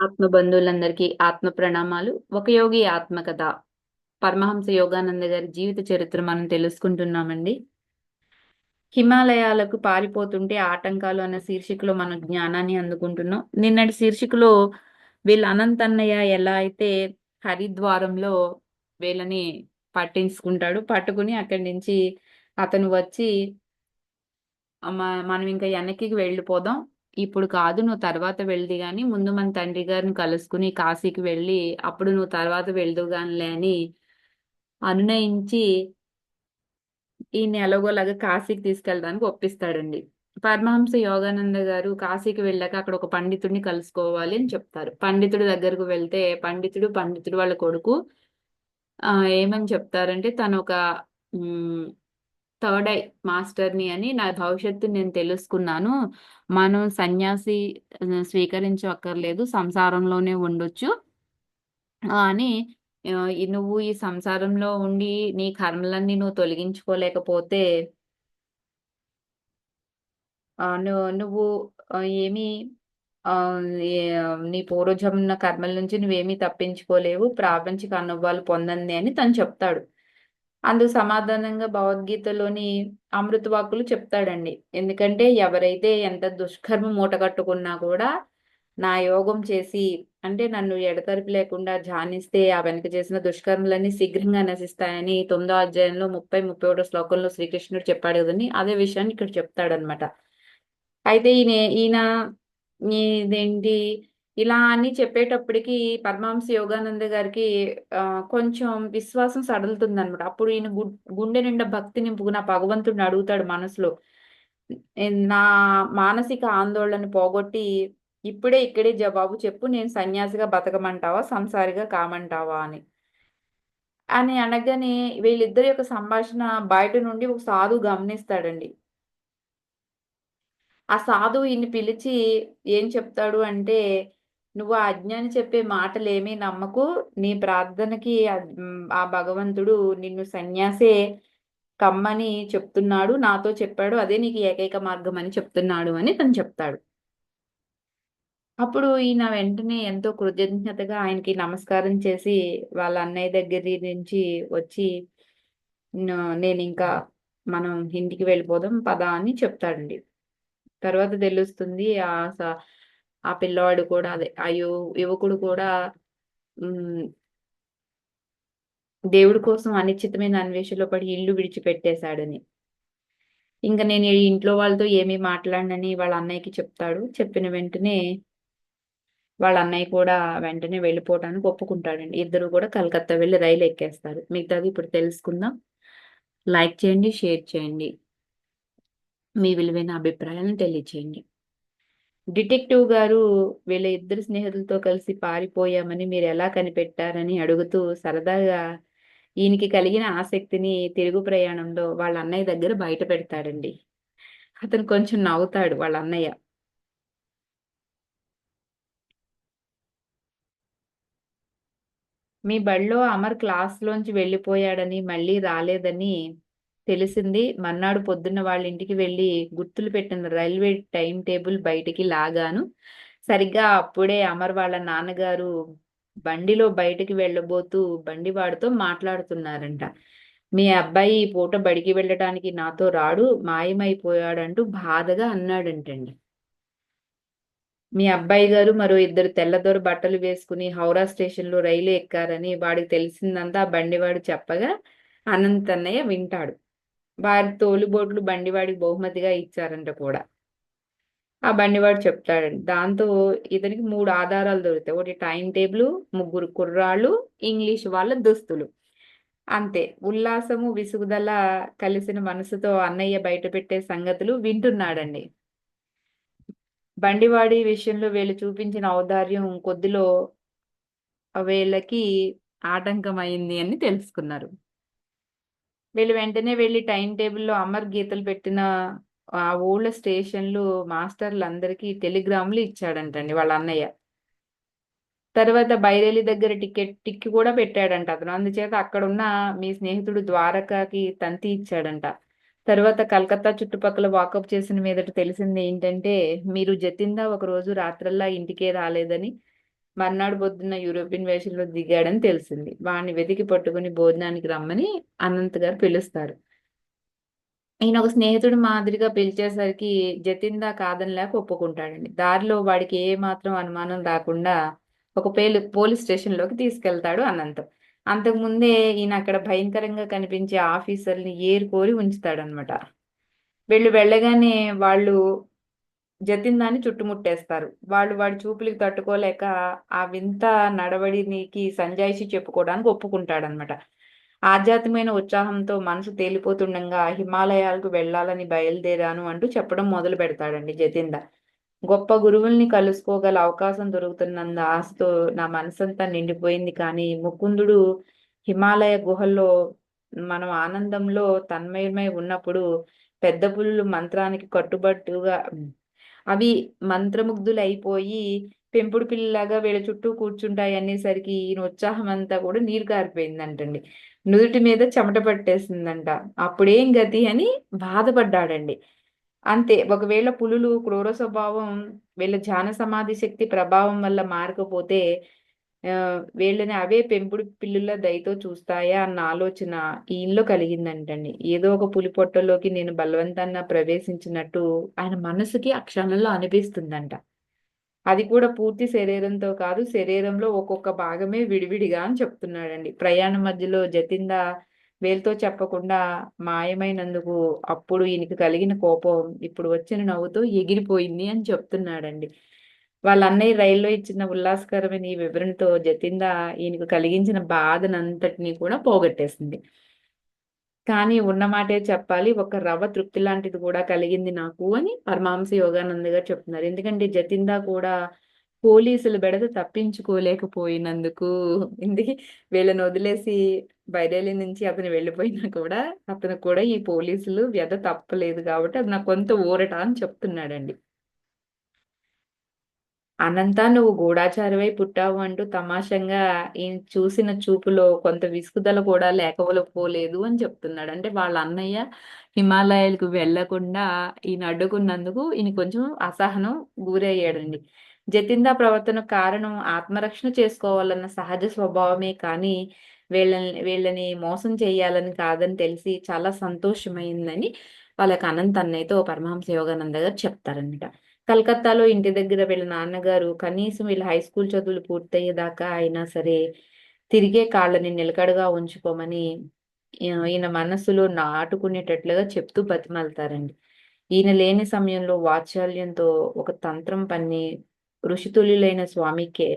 ఆత్మ బంధువులందరికీ ఆత్మ ప్రణామాలు. ఒక యోగి ఆత్మకథ పరమహంస యోగానంద గారి జీవిత చరిత్ర మనం తెలుసుకుంటున్నామండి. హిమాలయాలకు పారిపోతుంటే ఆటంకాలు అన్న శీర్షికలో మనం జ్ఞానాన్ని అందుకుంటున్నాం. నిన్నటి శీర్షికలో వీళ్ళ అనంతన్నయ్య ఎలా అయితే హరిద్వారంలో వీళ్ళని పట్టించుకుంటాడు పట్టుకుని అక్కడి నుంచి అతను వచ్చి మనం ఇంకా వెనక్కి వెళ్ళిపోదాం. ఇప్పుడు కాదు నువ్వు తర్వాత వెళ్ది గాని ముందు మన తండ్రి గారిని కలుసుకుని కాశీకి వెళ్ళి అప్పుడు నువ్వు తర్వాత వెళ్దు గానిలే అని అనునయించి ఈయన ఎలాగోలాగా కాశీకి తీసుకెళ్ళడానికి ఒప్పిస్తాడండి. పరమహంస యోగానంద గారు కాశీకి వెళ్ళాక అక్కడ ఒక పండితుడిని కలుసుకోవాలి అని చెప్తారు. పండితుడి దగ్గరకు వెళ్తే పండితుడు పండితుడు వాళ్ళ కొడుకు ఆ ఏమని చెప్తారంటే తను ఒక థర్డ్ ఐ మాస్టర్ని అని నా భవిష్యత్తు నేను తెలుసుకున్నాను. మనం సన్యాసి స్వీకరించక్కర్లేదు సంసారంలోనే ఉండొచ్చు. అని నువ్వు ఈ సంసారంలో ఉండి నీ కర్మలన్నీ నువ్వు తొలగించుకోలేకపోతే నువ్వు ఏమి నీ పూర్వజమున్న కర్మల నుంచి నువ్వేమీ తప్పించుకోలేవు. ప్రాపంచిక అనుభవాలు పొందంది అని తను చెప్తాడు. అందుకు సమాధానంగా భగవద్గీతలోని అమృత వాక్కులు చెప్తాడండి. ఎందుకంటే ఎవరైతే ఎంత దుష్కర్మ మూట కట్టుకున్నా కూడా నా యోగం చేసి అంటే నన్ను ఎడతరిపి లేకుండా ధ్యానిస్తే ఆ వెనక చేసిన దుష్కర్మలన్నీ శీఘ్రంగా నశిస్తాయని తొమ్మిదో అధ్యాయంలో ముప్పై ముప్పై ఒకటో శ్లోకంలో శ్రీకృష్ణుడు చెప్పాడు కదండి. అదే విషయాన్ని ఇక్కడ చెప్తాడనమాట అయితే ఈయన ఈయన ఇదేంటి? ఇలా అని చెప్పేటప్పటికి పద్మాంశ యోగానంద గారికి కొంచెం విశ్వాసం సడలుతుంది అనమాట అప్పుడు ఈయన గుండె నిండా భక్తి నా భగవంతుడిని అడుగుతాడు మనసులో. నా మానసిక ఆందోళన పోగొట్టి ఇప్పుడే ఇక్కడే జవాబు చెప్పు నేను సన్యాసిగా బతకమంటావా సంసారిగా కామంటావా అని. అని అనగానే వీళ్ళిద్దరి యొక్క సంభాషణ బయట నుండి ఒక సాధు గమనిస్తాడండి. ఆ సాధువు ఈయన్ని పిలిచి ఏం చెప్తాడు అంటే నువ్వు ఆ అజ్ఞాని చెప్పే మాటలేమీ నమ్మకు. నీ ప్రార్థనకి ఆ భగవంతుడు నిన్ను సన్యాసే కమ్మని చెప్తున్నాడు. నాతో చెప్పాడు. అదే నీకు ఏకైక మార్గం అని చెప్తున్నాడు అని తను చెప్తాడు. అప్పుడు ఈయన వెంటనే ఎంతో కృతజ్ఞతగా ఆయనకి నమస్కారం చేసి వాళ్ళ అన్నయ్య దగ్గర నుంచి వచ్చి నేను ఇంకా మనం ఇంటికి వెళ్ళిపోదాం పదా అని చెప్తాడండి. తర్వాత తెలుస్తుంది ఆ ఆ పిల్లవాడు కూడా అదే ఆ యువకుడు కూడా దేవుడి కోసం అనిశ్చితమైన అన్వేషణలో పడి ఇల్లు విడిచిపెట్టేశాడని. ఇంకా నేను ఇంట్లో వాళ్ళతో ఏమీ మాట్లాడనని వాళ్ళ అన్నయ్యకి చెప్తాడు. చెప్పిన వెంటనే వాళ్ళ అన్నయ్య కూడా వెంటనే వెళ్ళిపోవడానికి ఒప్పుకుంటాడండి. ఇద్దరు కూడా కలకత్తా వెళ్ళి రైలు ఎక్కేస్తారు. మిగతాది ఇప్పుడు తెలుసుకుందాం. లైక్ చేయండి షేర్ చేయండి. మీ విలువైన అభిప్రాయాలను తెలియచేయండి. డిటెక్టివ్ గారు వీళ్ళ ఇద్దరు స్నేహితులతో కలిసి పారిపోయామని మీరు ఎలా కనిపెట్టారని అడుగుతూ సరదాగా ఈయనకి కలిగిన ఆసక్తిని తిరుగు ప్రయాణంలో వాళ్ళ అన్నయ్య దగ్గర బయట పెడతాడండి. అతను కొంచెం నవ్వుతాడు వాళ్ళ అన్నయ్య. మీ బడిలో అమర్ క్లాస్లోంచి వెళ్ళిపోయాడని మళ్ళీ రాలేదని తెలిసింది. మన్నాడు పొద్దున్న వాళ్ళ ఇంటికి వెళ్ళి గుర్తులు పెట్టిన రైల్వే టైం టేబుల్ బయటికి లాగాను. సరిగ్గా అప్పుడే అమర్ వాళ్ళ నాన్నగారు బండిలో బయటికి వెళ్ళబోతూ బండివాడితో మాట్లాడుతున్నారంట. మీ అబ్బాయి ఈ పూట బడికి వెళ్ళటానికి నాతో రాడు మాయమైపోయాడంటూ బాధగా అన్నాడంటండి. మీ అబ్బాయి గారు మరో ఇద్దరు తెల్లదొర బట్టలు వేసుకుని హౌరా స్టేషన్లో రైలు ఎక్కారని వాడికి తెలిసిందంతా బండివాడు చెప్పగా అనంతన్నయ్య వింటాడు. వారి తోలుబోట్లు బండివాడికి బహుమతిగా ఇచ్చారంట కూడా. ఆ బండివాడు చెప్తాడండి. దాంతో ఇతనికి మూడు ఆధారాలు దొరుకుతాయి. ఒకటి టైం టేబుల్ ముగ్గురు కుర్రాళ్ళు ఇంగ్లీష్ వాళ్ళ దుస్తులు. అంతే. ఉల్లాసము విసుగుదల కలిసిన మనసుతో అన్నయ్య బయట పెట్టే సంగతులు వింటున్నాడండి. బండివాడి విషయంలో వీళ్ళు చూపించిన ఔదార్యం కొద్దిలో వీళ్ళకి ఆటంకమైంది అని తెలుసుకున్నారు. వీళ్ళు వెంటనే వెళ్ళి టైం టేబుల్లో అమర్ గీతలు పెట్టిన ఆ ఊళ్ళ స్టేషన్లు మాస్టర్లు అందరికీ టెలిగ్రామ్లు ఇచ్చాడంటండి వాళ్ళ అన్నయ్య. తర్వాత బైరేలి దగ్గర టికెట్ టిక్కి కూడా పెట్టాడంట అతను. అందుచేత అక్కడున్న మీ స్నేహితుడు ద్వారకాకి తంతి ఇచ్చాడంట. తర్వాత కలకత్తా చుట్టుపక్కల వాకప్ చేసిన మీదట తెలిసింది ఏంటంటే మీరు జతిందా ఒక రోజు రాత్రల్లా ఇంటికే రాలేదని మర్నాడు పొద్దున్న యూరోపియన్ వేషంలో దిగాడని తెలిసింది. వాడిని వెతికి పట్టుకుని భోజనానికి రమ్మని అనంత్ గారు పిలుస్తారు. ఈయన ఒక స్నేహితుడు మాదిరిగా పిలిచేసరికి జతిందా కాదని లేక ఒప్పుకుంటాడండి. దారిలో వాడికి ఏ మాత్రం అనుమానం రాకుండా ఒక పేలు పోలీస్ స్టేషన్లోకి తీసుకెళ్తాడు అనంత్. అంతకుముందే ఈయన అక్కడ భయంకరంగా కనిపించే ఆఫీసర్ని ఏరుకోరి ఉంచుతాడనమాట వీళ్ళు వెళ్ళగానే వాళ్ళు జతిందాన్ని చుట్టుముట్టేస్తారు. వాళ్ళు వాడి చూపులకి తట్టుకోలేక ఆ వింత నడవడినికి సంజాయిషి చెప్పుకోవడానికి ఒప్పుకుంటాడనమాట ఆధ్యాత్మికమైన ఉత్సాహంతో మనసు తేలిపోతుండగా హిమాలయాలకు వెళ్ళాలని బయలుదేరాను అంటూ చెప్పడం మొదలు పెడతాడండి జతింద. గొప్ప గురువుల్ని కలుసుకోగల అవకాశం దొరుకుతున్నంత ఆశతో నా మనసంతా నిండిపోయింది కానీ ముకుందుడు హిమాలయ గుహల్లో మనం ఆనందంలో తన్మయమై ఉన్నప్పుడు పెద్ద పులులు మంత్రానికి కట్టుబట్టుగా అవి మంత్రముగ్ధులైపోయి పెంపుడు పిల్లలాగా వీళ్ళ చుట్టూ కూర్చుంటాయి అనేసరికి ఈయన ఉత్సాహం అంతా కూడా నీరు కారిపోయిందంటండి. నుదుటి మీద చెమట పట్టేసిందంట. అప్పుడేం గతి అని బాధపడ్డాడండి. అంతే ఒకవేళ పులులు క్రూర స్వభావం వీళ్ళ ధ్యాన సమాధి శక్తి ప్రభావం వల్ల మారకపోతే వీళ్ళని అవే పెంపుడు పిల్లుల దయతో చూస్తాయా అన్న ఆలోచన ఈయనలో కలిగిందంటండి. ఏదో ఒక పులి పొట్టలోకి నేను బలవంతాన్న ప్రవేశించినట్టు ఆయన మనసుకి ఆ క్షణంలో అనిపిస్తుందంట. అది కూడా పూర్తి శరీరంతో కాదు శరీరంలో ఒక్కొక్క భాగమే విడివిడిగా అని చెప్తున్నాడండి. ప్రయాణం మధ్యలో జతింద వేలుతో చెప్పకుండా మాయమైనందుకు అప్పుడు ఈయనకి కలిగిన కోపం ఇప్పుడు వచ్చిన నవ్వుతో ఎగిరిపోయింది అని చెప్తున్నాడండి. వాళ్ళ అన్నయ్య రైల్లో ఇచ్చిన ఉల్లాసకరమైన ఈ వివరణతో జతింద ఈయనకు కలిగించిన బాధనంతటినీ కూడా పోగొట్టేసింది. కానీ ఉన్న మాటే చెప్పాలి ఒక రవ తృప్తి లాంటిది కూడా కలిగింది నాకు అని పరమాంస యోగానంద గారు చెప్తున్నారు. ఎందుకంటే జతిందా కూడా పోలీసులు బెడద తప్పించుకోలేకపోయినందుకు ఇందుకే వీళ్ళని వదిలేసి బైరేలి నుంచి అతను వెళ్ళిపోయినా కూడా అతను కూడా ఈ పోలీసులు వ్యధ తప్పలేదు కాబట్టి అది నాకు కొంత ఊరట అని చెప్తున్నాడండి. అనంతా నువ్వు గూఢాచారివై పుట్టావు అంటూ తమాషంగా ఈయన చూసిన చూపులో కొంత విసుగుదల కూడా లేకపోలేదు అని చెప్తున్నాడు. అంటే వాళ్ళ అన్నయ్య హిమాలయాలకు వెళ్ళకుండా ఈయన అడ్డుకున్నందుకు ఈయన కొంచెం అసహనం గురయ్యాడండి. జతిందా ప్రవర్తన కారణం ఆత్మరక్షణ చేసుకోవాలన్న సహజ స్వభావమే కానీ వీళ్ళని వీళ్ళని మోసం చేయాలని కాదని తెలిసి చాలా సంతోషమైందని వాళ్ళకి అనంత అన్నయ్యతో పరమహంస యోగానంద గారు చెప్తారనమాట కలకత్తాలో ఇంటి దగ్గర వీళ్ళ నాన్నగారు కనీసం వీళ్ళ హై స్కూల్ చదువులు పూర్తయ్యేదాకా అయినా సరే తిరిగే కాళ్ళని నిలకడగా ఉంచుకోమని ఈయన మనసులో నాటుకునేటట్లుగా చెప్తూ బతిమలుతారండి. ఈయన లేని సమయంలో వాత్సల్యంతో ఒక తంత్రం పన్ని ఋషితుల్యులైన స్వామికే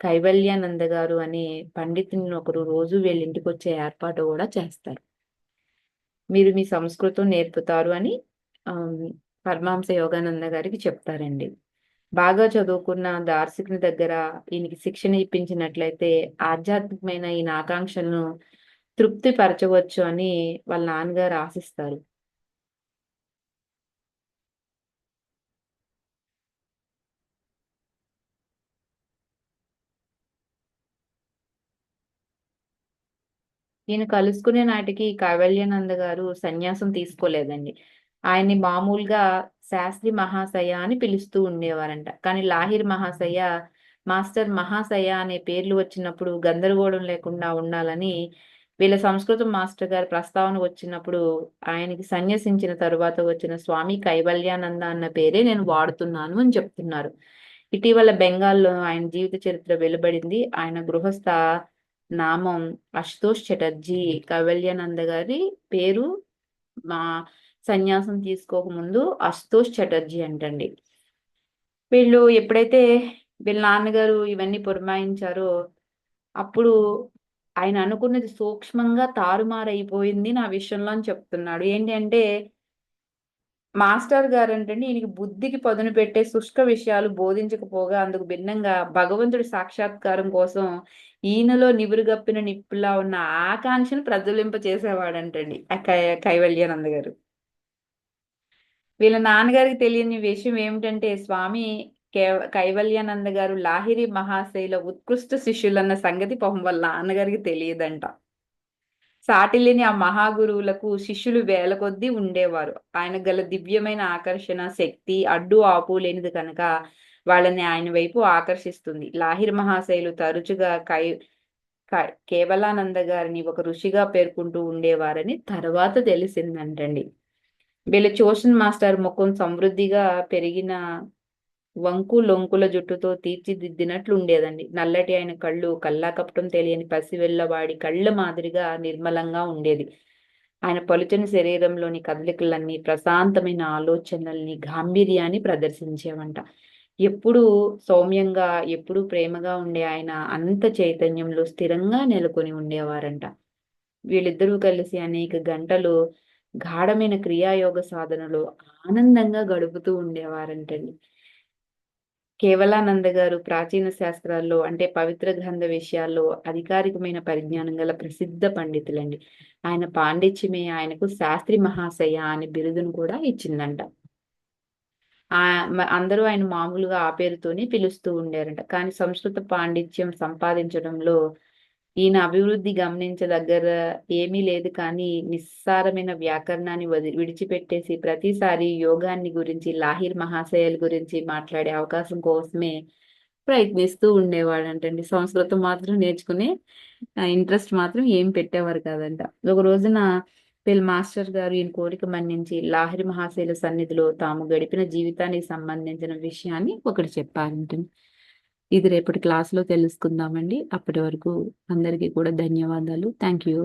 కైవల్యానంద గారు అనే పండితుని ఒకరు రోజు వీళ్ళ ఇంటికి వచ్చే ఏర్పాటు కూడా చేస్తారు. మీరు మీ సంస్కృతం నేర్పుతారు అని పరమాంస యోగానంద గారికి చెప్తారండి. బాగా చదువుకున్న దార్శకుని దగ్గర ఈయనకి శిక్షణ ఇప్పించినట్లయితే ఆధ్యాత్మికమైన ఈయన ఆకాంక్షలను తృప్తి పరచవచ్చు అని వాళ్ళ నాన్నగారు ఆశిస్తారు. ఈయన కలుసుకునే నాటికి కైవల్యానంద గారు సన్యాసం తీసుకోలేదండి. ఆయన్ని మామూలుగా శాస్త్రి మహాశయ అని పిలుస్తూ ఉండేవారంట. కానీ లాహిర్ మహాశయ మాస్టర్ మహాశయ అనే పేర్లు వచ్చినప్పుడు గందరగోళం లేకుండా ఉండాలని వీళ్ళ సంస్కృతం మాస్టర్ గారి ప్రస్తావన వచ్చినప్పుడు ఆయనకి సన్యసించిన తరువాత వచ్చిన స్వామి కైవల్యానంద అన్న పేరే నేను వాడుతున్నాను అని చెప్తున్నారు. ఇటీవల బెంగాల్లో ఆయన జీవిత చరిత్ర వెలువడింది. ఆయన గృహస్థ నామం అశుతోష్ చటర్జీ కైవల్యానంద గారి పేరు మా సన్యాసం తీసుకోకముందు అశుతోష్ చటర్జీ అంటండి. వీళ్ళు ఎప్పుడైతే వీళ్ళ నాన్నగారు ఇవన్నీ పురమాయించారో అప్పుడు ఆయన అనుకున్నది సూక్ష్మంగా తారుమారైపోయింది నా విషయంలో అని చెప్తున్నాడు. ఏంటి అంటే మాస్టర్ గారు అంటే ఈయనకి బుద్ధికి పదును పెట్టే శుష్క విషయాలు బోధించకపోగా అందుకు భిన్నంగా భగవంతుడి సాక్షాత్కారం కోసం ఈయనలో నివురుగప్పిన నిప్పులా ఉన్న ఆకాంక్షను ప్రజ్వలింప చేసేవాడంటండి కైవల్యానంద గారు. వీళ్ళ నాన్నగారికి తెలియని విషయం ఏమిటంటే స్వామి కైవల్యానంద గారు లాహిరి మహాశైల ఉత్కృష్ట శిష్యులన్న సంగతి పాపం వాళ్ళ నాన్నగారికి తెలియదంట. సాటిలేని ఆ మహాగురువులకు శిష్యులు వేల కొద్దీ ఉండేవారు. ఆయన గల దివ్యమైన ఆకర్షణ శక్తి అడ్డు ఆపు లేనిది కనుక వాళ్ళని ఆయన వైపు ఆకర్షిస్తుంది. లాహిర్ మహాశైలు తరచుగా కై క- కేవలానంద గారిని ఒక ఋషిగా పేర్కొంటూ ఉండేవారని తర్వాత తెలిసిందంటండి. వీళ్ళ ట్యూషన్ మాస్టర్ ముఖం సమృద్ధిగా పెరిగిన వంకు లొంకుల జుట్టుతో తీర్చిదిద్దినట్లు ఉండేదండి నల్లటి ఆయన కళ్ళు కల్లాకపటం తెలియని పసివెళ్ళవాడి కళ్ళ మాదిరిగా నిర్మలంగా ఉండేది. ఆయన పలుచని శరీరంలోని కదలికలన్నీ ప్రశాంతమైన ఆలోచనల్ని గాంభీర్యాన్ని ప్రదర్శించేవంట. ఎప్పుడూ సౌమ్యంగా ఎప్పుడూ ప్రేమగా ఉండే ఆయన అంత చైతన్యంలో స్థిరంగా నెలకొని ఉండేవారంట. వీళ్ళిద్దరూ కలిసి అనేక గంటలు గాఢమైన క్రియాయోగ సాధనలో ఆనందంగా గడుపుతూ ఉండేవారంటండి. కేవలానంద గారు ప్రాచీన శాస్త్రాల్లో అంటే పవిత్ర గ్రంథ విషయాల్లో అధికారికమైన పరిజ్ఞానం గల ప్రసిద్ధ పండితులండి. ఆయన పాండిత్యమే ఆయనకు శాస్త్రి మహాశయ అనే బిరుదును కూడా ఇచ్చిందంట. ఆ అందరూ ఆయన మామూలుగా ఆ పేరుతోనే పిలుస్తూ ఉండారంట. కానీ సంస్కృత పాండిత్యం సంపాదించడంలో ఈయన అభివృద్ధి గమనించదగ్గర ఏమీ లేదు కానీ నిస్సారమైన వ్యాకరణాన్ని వది విడిచిపెట్టేసి ప్రతిసారి యోగాన్ని గురించి లాహిర్ మహాశయాల గురించి మాట్లాడే అవకాశం కోసమే ప్రయత్నిస్తూ ఉండేవాడంటండి. సంస్కృతం మాత్రం నేర్చుకునే ఇంట్రెస్ట్ మాత్రం ఏం పెట్టేవారు కాదంట. ఒక రోజున వీళ్ళ మాస్టర్ గారు ఈయన కోరిక మన్నించి లాహిరి మహాశైల సన్నిధిలో తాము గడిపిన జీవితానికి సంబంధించిన విషయాన్ని ఒకటి చెప్పారంటండి. ఇది రేపటి క్లాస్లో తెలుసుకుందామండి. అప్పటి వరకు అందరికీ కూడా ధన్యవాదాలు. Thank you